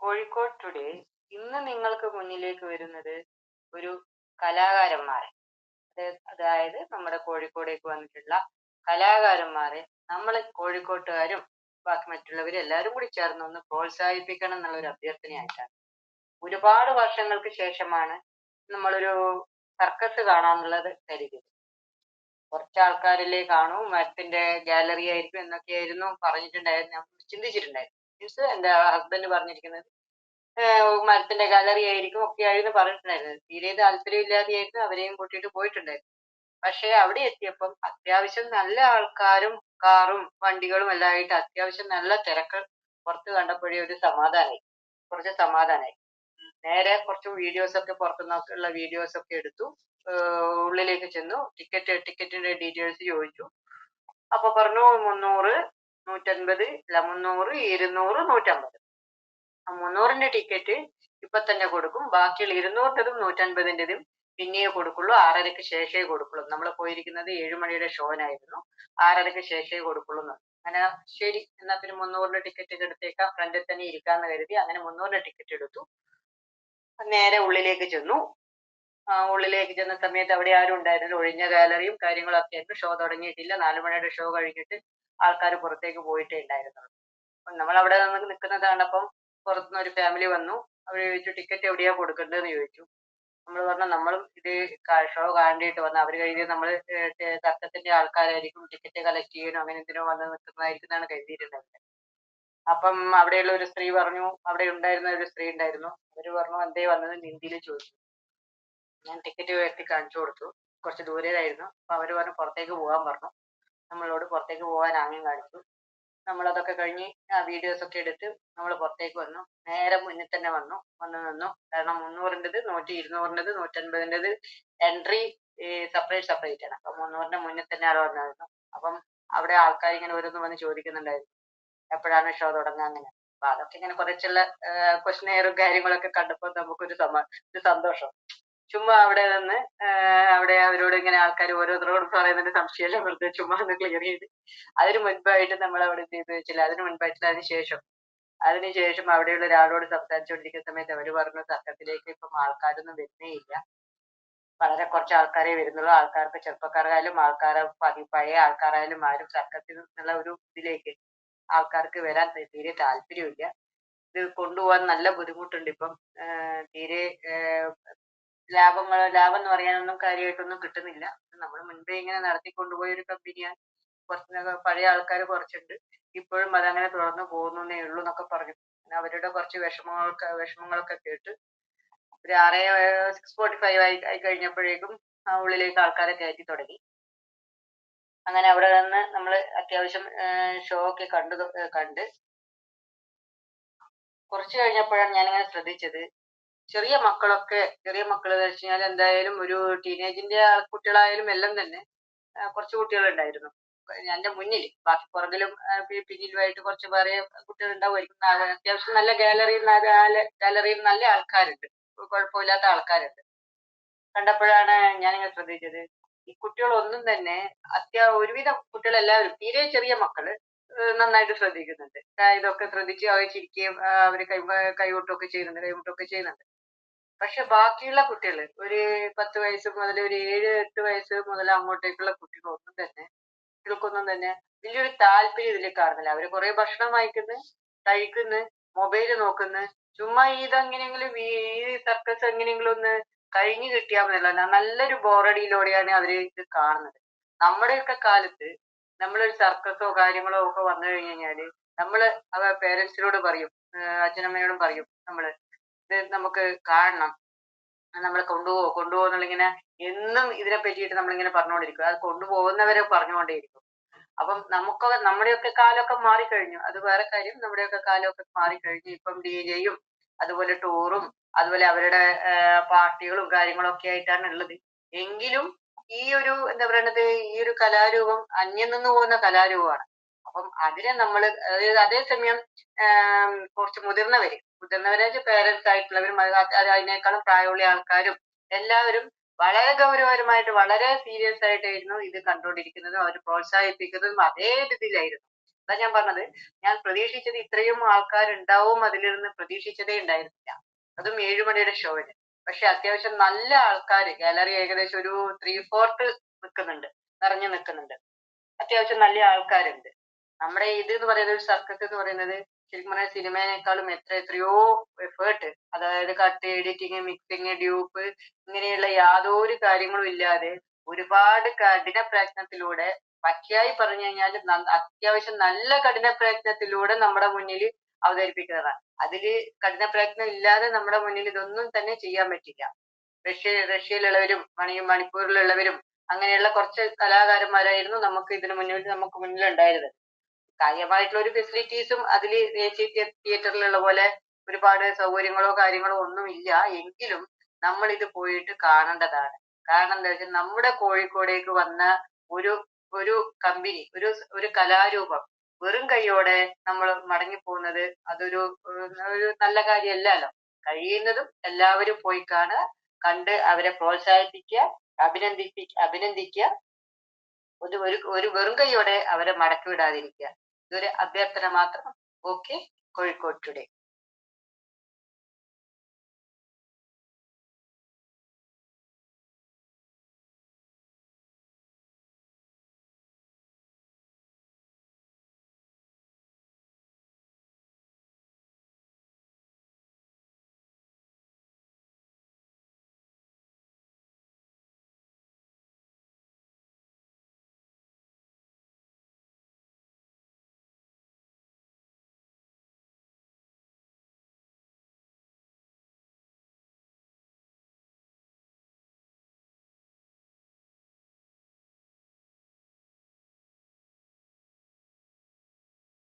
Kozhikode today ഇന്ന് നിങ്ങൾക്ക് മുന്നിലേക്ക് വരുന്നത് ഒരു കലാകാരന്മാരെ. അതായത് നമ്മുടെ കോഴിക്കോടേക്ക് വന്നിട്ടുള്ള കലാകാരന്മാരെ. നമ്മൾ കോഴിക്കോട്ടുകാരും ബാക്കി മറ്റുള്ളവരും എല്ലാവരും കൂടി ചേർന്ന് ഒന്ന് പ്രോത്സാഹിപ്പിക്കണം എന്നുള്ള ഒരു അഭ്യർത്ഥനയായിട്ടാണ്. ഒരുപാട് വർഷങ്ങൾക്ക് ശേഷമാണ് നമ്മളൊരു സർക്കസ് കാണാന്നുള്ളത് കരുതിയത്. കുറച്ച് ആൾക്കാരിലേ കാണൂ മരത്തിന്റെ ഗാലറി ആയിരിക്കും എന്നൊക്കെയായിരുന്നു പറഞ്ഞിട്ടുണ്ടായിരുന്നു ചിന്തിച്ചിട്ടുണ്ടായിരുന്നു. മീൻസ് എന്റെ ഹസ്ബൻഡ് പറഞ്ഞിരിക്കുന്നത്. മരത്തിന്റെ ഗാലറി ആയിരിക്കും ഒക്കെ ആയിരുന്നു പറഞ്ഞിട്ടുണ്ടായിരുന്നത് തീരെ താല്പര്യമില്ലാതെയായിരുന്നു അവരെയും കൂട്ടിയിട്ട് പോയിട്ടുണ്ടായിരുന്നു. പക്ഷെ അവിടെ എത്തിയപ്പം അത്യാവശ്യം നല്ല ആൾക്കാരും കാറും വണ്ടികളും എല്ലാം ആയിട്ട് അത്യാവശ്യം നല്ല തിരക്ക് പുറത്ത് കണ്ടപ്പോഴേ ഒരു സമാധാനമായി കുറച്ച് സമാധാനമായി നേരെ കുറച്ച് വീഡിയോസ് ഒക്കെ പുറത്തുനിന്നൊക്കെയുള്ള വീഡിയോസ് ഒക്കെ എടുത്തു. ഉള്ളിലേക്ക് ചെന്നു. ടിക്കറ്റ് ടിക്കറ്റിന്റെ ഡീറ്റെയിൽസ് ചോദിച്ചു. അപ്പൊ പറഞ്ഞു മുന്നൂറ് നൂറ്റൻപത് അല്ല മുന്നൂറ് ഇരുന്നൂറ് നൂറ്റമ്പത്. മുന്നൂറിന്റെ ടിക്കറ്റ് ഇപ്പൊ തന്നെ കൊടുക്കും. ബാക്കിയുള്ള ഇരുന്നൂറിന്റെതും നൂറ്റൻപതിന്റെതും പിന്നെയേ കൊടുക്കുള്ളൂ. ആറരയ്ക്ക് ശേഷമേ കൊടുക്കുള്ളൂ. നമ്മൾ പോയിരിക്കുന്നത് ഏഴുമണിയുടെ ഷോനായിരുന്നു ആറരയ്ക്ക് ശേഷമേ കൊടുക്കുള്ളൂ അങ്ങനെ ശരി എന്നാ പിന്നെ മുന്നൂറിന്റെ ടിക്കറ്റ് എടുത്തേക്കാം. ഫ്രണ്ടിൽ തന്നെ ഇരിക്കാന്ന് കരുതി അങ്ങനെ മുന്നൂറിന്റെ ടിക്കറ്റ് എടുത്തു. നേരെ ഉള്ളിലേക്ക് ചെന്നു. ഉള്ളിലേക്ക് ചെന്ന സമയത്ത് അവിടെ ആരും ഉണ്ടായിരുന്നില്ല. ഒഴിഞ്ഞ ഗാലറിയും കാര്യങ്ങളൊക്കെ ആയിരുന്നു. ഷോ തുടങ്ങിയിട്ടില്ല. നാലുമണിയുടെ ഷോ കഴിഞ്ഞിട്ട് ആൾക്കാർ പുറത്തേക്ക് പോയിട്ടേ ഉണ്ടായിരുന്നുള്ളൂ നമ്മൾ അവിടെ നിന്ന് നിൽക്കുന്നത് കണ്ടപ്പം പുറത്തുനിന്ന് ഒരു ഫാമിലി വന്നു. അവർ ചോദിച്ചു ടിക്കറ്റ് എവിടെയാ കൊടുക്കേണ്ടതെന്ന് ചോദിച്ചു. നമ്മൾ പറഞ്ഞു നമ്മളും ഇത് ഷോ കാണേണ്ടിയിട്ട് വന്നു. അവർ കഴിഞ്ഞ് നമ്മൾ തർക്കത്തിന്റെ ആൾക്കാരായിരിക്കും. ടിക്കറ്റ് കളക്ട് ചെയ്യാനോ അങ്ങനെ എന്തിനോ വന്ന് നിൽക്കുന്നതായിരിക്കും എന്നാണ് കരുതിയിട്ടുണ്ടായിരുന്നത് അപ്പം അവിടെയുള്ള ഒരു സ്ത്രീ പറഞ്ഞു അവിടെ ഉണ്ടായിരുന്ന ഒരു സ്ത്രീ ഉണ്ടായിരുന്നു. അവർ പറഞ്ഞു എന്തേ വന്നത്? ഹിന്ദിയിൽ ചോദിച്ചു. ഞാൻ ടിക്കറ്റ് ഉയർത്തി കാണിച്ചു കൊടുത്തു. കുറച്ച് ദൂരെയായിരുന്നു അപ്പൊ അവർ പറഞ്ഞു പുറത്തേക്ക് പോകാൻ പറഞ്ഞു. നമ്മളോട് പുറത്തേക്ക് പോകാൻ ആംഗ്യം കാണിച്ചു. നമ്മൾ അതൊക്കെ കഴിഞ്ഞ് ആ വീഡിയോസ് ഒക്കെ എടുത്ത് നമ്മൾ പുറത്തേക്ക് വന്നു. നേരെ മുന്നിൽ തന്നെ വന്നു. വന്ന് നിന്നു. കാരണം മുന്നൂറിന്റെത് നൂറ്റി ഇരുന്നൂറിന്റെത് നൂറ്റൻപതിന്റെത് എൻട്രി സെപ്പറേറ്റ് സെപ്പറേറ്റ് ആണ്. അപ്പൊ മുന്നൂറിന്റെ മുന്നിൽ തന്നെ ആൾ വന്നായിരുന്നു. അപ്പം അവിടെ ആൾക്കാർ ഇങ്ങനെ ഓരോന്ന് വന്ന് ചോദിക്കുന്നുണ്ടായിരുന്നു. എപ്പോഴാണ് ഷോ തുടങ്ങുക അങ്ങനെ. അപ്പൊ അതൊക്കെ ഇങ്ങനെ കുറച്ചുള്ള ക്വസ്റ്റനെയറും കാര്യങ്ങളൊക്കെ കണ്ടപ്പോൾ നമുക്കൊരു സമ ഒരു സന്തോഷം. ചുമ്മാ അവിടെ നിന്ന് അവിടെ അവരോട് ഇങ്ങനെ ആൾക്കാർ ഓരോരുത്തരോട് പറയുന്നതിന്റെ സംശയമല്ല? വെറുതെ ചുമ്മാ ഒന്ന് ക്ലിയർ ചെയ്ത്. അതിന് മുൻപായിട്ട് നമ്മൾ അവിടെ ചെയ്തു വെച്ചില്ല? അതിന് മുൻപായിട്ട് അതിന് ശേഷം അതിനുശേഷം അവിടെയുള്ള ഒരാളോട് സംസാരിച്ചുകൊണ്ടിരിക്കുന്ന സമയത്ത് അവർ പറഞ്ഞു തർക്കത്തിലേക്ക് ഇപ്പം ആൾക്കാരൊന്നും വരുന്നേ ഇല്ല. വളരെ കുറച്ച് ആൾക്കാരെ വരുന്നുള്ളൂ. ആൾക്കാർക്ക് ചെറുപ്പക്കാരായാലും ആൾക്കാരെ പഴയ ആൾക്കാരായാലും ആരും തർക്കത്തിൽ നിന്നുള്ള ഒരു ഇതിലേക്ക് ആൾക്കാർക്ക് വരാൻ തീരെ താല്പര്യമില്ല. ഇത് കൊണ്ടുപോകാൻ നല്ല ബുദ്ധിമുട്ടുണ്ട് ഇപ്പം. തീരെ ലാഭങ്ങൾ ലാഭം എന്ന് പറയാനൊന്നും കാര്യമായിട്ടൊന്നും കിട്ടുന്നില്ല. നമ്മൾ മുൻപേ ഇങ്ങനെ നടത്തിക്കൊണ്ടുപോയ ഒരു കമ്പനിയാണ് കുറച്ച് പഴയ ആൾക്കാർ കുറച്ചുണ്ട്. ഇപ്പോഴും അതങ്ങനെ തുടർന്ന് പോകുന്നേ ഉള്ളൂ എന്നൊക്കെ പറഞ്ഞു. അവരുടെ കുറച്ച് വിഷമങ്ങളൊക്കെ വിഷമങ്ങളൊക്കെ കേട്ട് ഒരു ആറേ സിക്സ് ഫോർട്ടി ഫൈവ് ആയി ആയി കഴിഞ്ഞപ്പോഴേക്കും ആ ഉള്ളിലേക്ക് ആൾക്കാരെ കയറ്റി തുടങ്ങി. അങ്ങനെ അവിടെ നിന്ന് നമ്മൾ അത്യാവശ്യം ഷോ ഒക്കെ കണ്ടു കണ്ട് കുറച്ച് കഴിഞ്ഞപ്പോഴാണ് ഞാനിങ്ങനെ ശ്രദ്ധിച്ചത് ചെറിയ മക്കളൊക്കെ ചെറിയ മക്കൾ എന്ന് വെച്ച് കഴിഞ്ഞാൽ എന്തായാലും ഒരു ടീനേജിന്റെ കുട്ടികളായാലും എല്ലാം തന്നെ കുറച്ച് കുട്ടികളുണ്ടായിരുന്നു. എന്റെ മുന്നിൽ ബാക്കി പുറകിലും പിന്നിലുമായിട്ട് കുറച്ച് വേറെ കുട്ടികൾ ഉണ്ടാവുമായിരിക്കും അത്യാവശ്യം നല്ല ഗാലറിയിൽ ഗാലറിയിൽ നല്ല ആൾക്കാരുണ്ട്. കുഴപ്പമില്ലാത്ത ആൾക്കാരുണ്ട്. കണ്ടപ്പോഴാണ് ഞാനിങ്ങനെ ശ്രദ്ധിച്ചത്. ഈ കുട്ടികളൊന്നും തന്നെ അത്യാ ഒരുവിധം കുട്ടികളെല്ലാവരും തീരെ ചെറിയ മക്കൾ നന്നായിട്ട് ശ്രദ്ധിക്കുന്നുണ്ട്. ഇതൊക്കെ ശ്രദ്ധിച്ച് അവർ ചിരിക്കുകയും അവർ കൈ കൈകൊട്ടൊക്കെ ചെയ്യുന്നുണ്ട് കൈകൊട്ടൊക്കെ ചെയ്യുന്നുണ്ട്. പക്ഷെ ബാക്കിയുള്ള കുട്ടികൾ ഒരു പത്ത് വയസ്സ് മുതൽ ഒരു ഏഴ് എട്ട് വയസ്സ് മുതൽ അങ്ങോട്ടേക്കുള്ള കുട്ടികളൊന്നും തന്നെ കുട്ടികൾക്കൊന്നും തന്നെ വലിയൊരു താല്പര്യം ഇതിൽ കാണുന്നില്ല അവർ കുറെ ഭക്ഷണം വാങ്ങിക്കുന്നു കഴിക്കുന്നു മൊബൈൽ നോക്കുന്നു. ചുമ്മാ ഇതെങ്ങനെയെങ്കിലും ഈ സർക്കസ് എങ്ങനെയെങ്കിലും ഒന്ന് കഴിഞ്ഞു കിട്ടിയാൽ മതിയല്ല. നല്ലൊരു ബോറടിയിലൂടെയാണ് അവർ ഇത് കാണുന്നത്. നമ്മുടെയൊക്കെ കാലത്ത് നമ്മളൊരു സർക്കസോ കാര്യങ്ങളോ ഒക്കെ വന്നു കഴിഞ്ഞു കഴിഞ്ഞാൽ നമ്മൾ അവ പേരൻസിനോട് പറയും അച്ഛനമ്മയോടും പറയും നമ്മൾ നമുക്ക് കാണണം. നമ്മളെ കൊണ്ടുപോകുമോ കൊണ്ടുപോകുന്നുള്ള ഇങ്ങനെ എന്നും ഇതിനെ പറ്റിയിട്ട് നമ്മളിങ്ങനെ പറഞ്ഞുകൊണ്ടിരിക്കും അത് കൊണ്ടുപോകുന്നവരെ പറഞ്ഞുകൊണ്ടേയിരിക്കും. അപ്പം നമുക്കൊക്കെ നമ്മുടെയൊക്കെ കാലമൊക്കെ മാറിക്കഴിഞ്ഞു. അത് വേറെ കാര്യം. നമ്മുടെയൊക്കെ കാലമൊക്കെ മാറിക്കഴിഞ്ഞു ഇപ്പം ഡി ജെയും അതുപോലെ ടൂറും അതുപോലെ അവരുടെ പാർട്ടികളും കാര്യങ്ങളും ഒക്കെ ആയിട്ടാണ് ഉള്ളത്. എങ്കിലും ഈ ഒരു എന്താ പറയണത് ഈ ഒരു കലാരൂപം അന്യം നിന്ന് പോകുന്ന കലാരൂപമാണ്. അപ്പം അതിനെ നമ്മൾ അതേസമയം കുറച്ച് മുതിർന്നവര് മുതിർന്നവരെ പേരൻസ് ആയിട്ടുള്ളവരും അതിനേക്കാളും പ്രായമുള്ള ആൾക്കാരും എല്ലാവരും വളരെ ഗൗരവപരമായിട്ട് വളരെ സീരിയസ് ആയിട്ടായിരുന്നു ഇത് കണ്ടുകൊണ്ടിരിക്കുന്നതും. അവർ പ്രോത്സാഹിപ്പിക്കുന്നതും അതേ രീതിയിലായിരുന്നു. അതാ ഞാൻ പറഞ്ഞത്. ഞാൻ പ്രതീക്ഷിച്ചത് ഇത്രയും ആൾക്കാർ ഉണ്ടാവും അതിലിരുന്ന് പ്രതീക്ഷിച്ചതേ ഉണ്ടായിരുന്നില്ല. അതും ഏഴുമണിയുടെ മണിയുടെ ഷോയിന് പക്ഷെ അത്യാവശ്യം നല്ല ആൾക്കാർ ഗാലറി ഏകദേശം ഒരു ത്രീ ഫോർത്ത് നിൽക്കുന്നുണ്ട് നിറഞ്ഞു നിൽക്കുന്നുണ്ട്. അത്യാവശ്യം നല്ല ആൾക്കാരുണ്ട്. നമ്മുടെ ഇത് എന്ന് പറയുന്നത് ഒരു സർക്കസ് എന്ന് പറയുന്നത് ശരിക്കും പറഞ്ഞാൽ സിനിമേനേക്കാളും എത്ര എത്രയോ എഫേർട്ട് അതായത് കട്ട് എഡിറ്റിങ് മിക്സിങ് ഡ്യൂപ്പ് ഇങ്ങനെയുള്ള യാതൊരു കാര്യങ്ങളും ഇല്ലാതെ ഒരുപാട് കഠിന പ്രയത്നത്തിലൂടെ പച്ചയായി പറഞ്ഞു കഴിഞ്ഞാൽ അത്യാവശ്യം നല്ല കഠിന പ്രയത്നത്തിലൂടെ നമ്മുടെ മുന്നിൽ അവതരിപ്പിക്കുന്നതാണ്. അതിൽ കഠിന പ്രയത്നം ഇല്ലാതെ നമ്മുടെ മുന്നിൽ ഇതൊന്നും തന്നെ ചെയ്യാൻ പറ്റില്ല. റഷ്യ റഷ്യയിലുള്ളവരും മണി മണിപ്പൂരിലുള്ളവരും അങ്ങനെയുള്ള കുറച്ച് കലാകാരന്മാരായിരുന്നു നമുക്ക് ഇതിനു മുന്നിൽ നമുക്ക് മുന്നിൽ ഉണ്ടായിരുന്നത് കാര്യമായിട്ടുള്ള ഒരു ഫെസിലിറ്റീസും അതിൽ ദേശീയ തിയേറ്ററിലുള്ള പോലെ ഒരുപാട് സൗകര്യങ്ങളോ കാര്യങ്ങളോ ഒന്നുമില്ല. എങ്കിലും നമ്മൾ ഇത് പോയിട്ട് കാണേണ്ടതാണ്. കാരണം എന്താ വെച്ചാൽ നമ്മുടെ കോഴിക്കോടേക്ക് വന്ന ഒരു ഒരു കമ്പനി ഒരു ഒരു കലാരൂപം വെറും കയ്യോടെ നമ്മൾ മടങ്ങി പോകുന്നത് അതൊരു ഒരു നല്ല കാര്യമല്ലല്ലോ. കഴിയുന്നതും എല്ലാവരും പോയി കാണുക കണ്ട് അവരെ പ്രോത്സാഹിപ്പിക്കുക അഭിനന്ദിപ്പി അഭിനന്ദിക്കുക. ഒരു ഒരു വെറും കയ്യോടെ അവരെ മടക്കി വിടാതിരിക്കുക. ಇವರ ಅಭ್ಯರ್ಥನ ಮಾತ್ರ. Okay Kozhikode today